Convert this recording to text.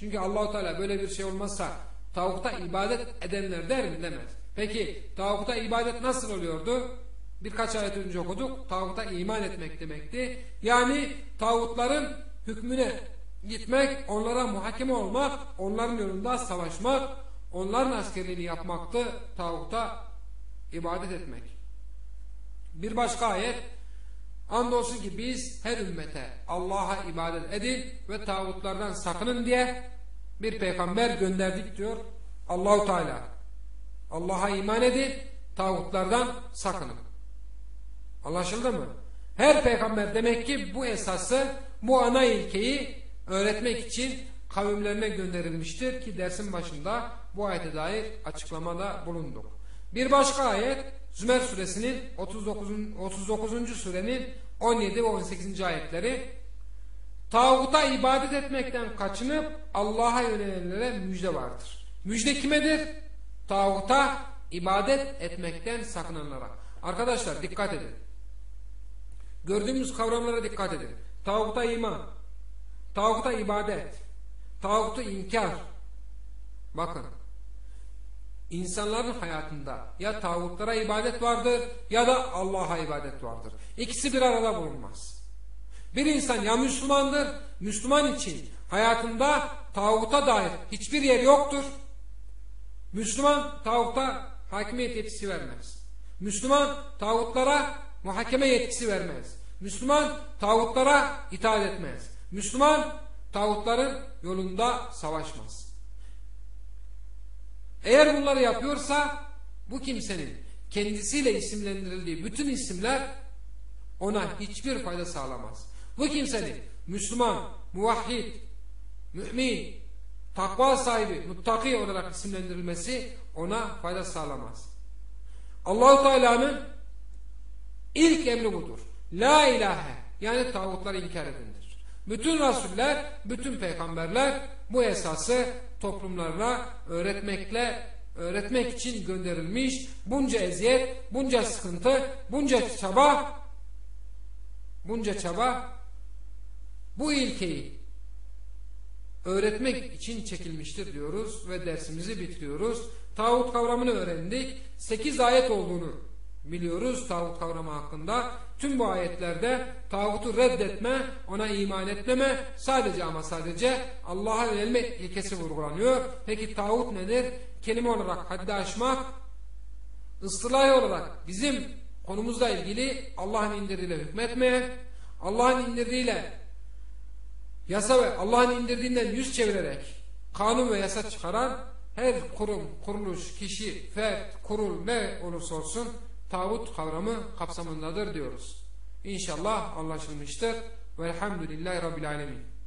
Çünkü Allahu Teala böyle bir şey olmazsa tağuta ibadet edenler der mi demez. Peki tağuta ibadet nasıl oluyordu? Birkaç ayet önce okuduk. Tağuta iman etmek demekti. Yani tağutların hükmüne gitmek, onlara muhakeme olmak, onların yolunda savaşmak, onların askerliğini yapmaktı. Tağuta ibadet etmek. Bir başka ayet Andolsun ki biz her ümmete Allah'a ibadet edin ve tağutlardan sakının diye bir peygamber gönderdik diyor Allahu Teala. Allah'a iman edin, tağutlardan sakının. Anlaşıldı mı? Her peygamber demek ki bu esası, bu ana ilkeyi öğretmek için kavimlerine gönderilmiştir ki dersin başında bu ayete dair açıklamada bulunduk. Bir başka ayet Zümer suresinin 39. 39. surenin 17 ve 18. ayetleri Tağuta ibadet etmekten kaçınıp Allah'a yönelenlere müjde vardır. Müjde kimedir? Tağuta ibadet etmekten sakınanlara. Arkadaşlar dikkat edin. Gördüğümüz kavramlara dikkat edin. Tağuta iman, tağuta ibadet, tağutu inkar. Bakın. İnsanların hayatında ya tağutlara ibadet vardır ya da Allah'a ibadet vardır. İkisi bir arada bulunmaz. Bir insan ya Müslümandır, Müslüman için hayatında tağuta dair hiçbir yer yoktur. Müslüman tağuta hakimiyet yetkisi vermez. Müslüman tağutlara muhakeme yetkisi vermez. Müslüman tağutlara itaat etmez. Müslüman tağutların yolunda savaşmaz. Eğer bunları yapıyorsa bu kimsenin kendisiyle isimlendirildiği bütün isimler ona hiçbir fayda sağlamaz. Bu kimsenin Müslüman, muvahhid, mümin, takva sahibi, muttaki olarak isimlendirilmesi ona fayda sağlamaz. Allahu Teala'nın ilk emri budur. La ilahe yani tağutları inkar edindir. Bütün rasuller, bütün peygamberler bu esası toplumlarına öğretmekle öğretmek için gönderilmiş. Bunca eziyet, bunca sıkıntı, bunca çaba bunca çaba bu ilkeyi öğretmek için çekilmiştir diyoruz ve dersimizi bitiriyoruz. Tağut kavramını öğrendik. 8 ayet olduğunu biliyoruz tağut kavramı hakkında. Tüm bu ayetlerde tağutu reddetme, ona iman etmeme sadece ama sadece Allah'a yönelme ilkesi vurgulanıyor. Peki tağut nedir? Kelime olarak haddi aşmak, ıstılahi olarak bizim konumuzla ilgili Allah'ın indirdiğiyle hükmetmeye, Allah'ın indirdiğiyle yasa ve Allah'ın indirdiğinden yüz çevirerek kanun ve yasa çıkaran her kurum, kuruluş, kişi, fert, kurul ne olursa olsun tağut kavramı kapsamındadır diyoruz. İnşallah anlaşılmıştır. Velhamdülillahi Rabbil Alemin.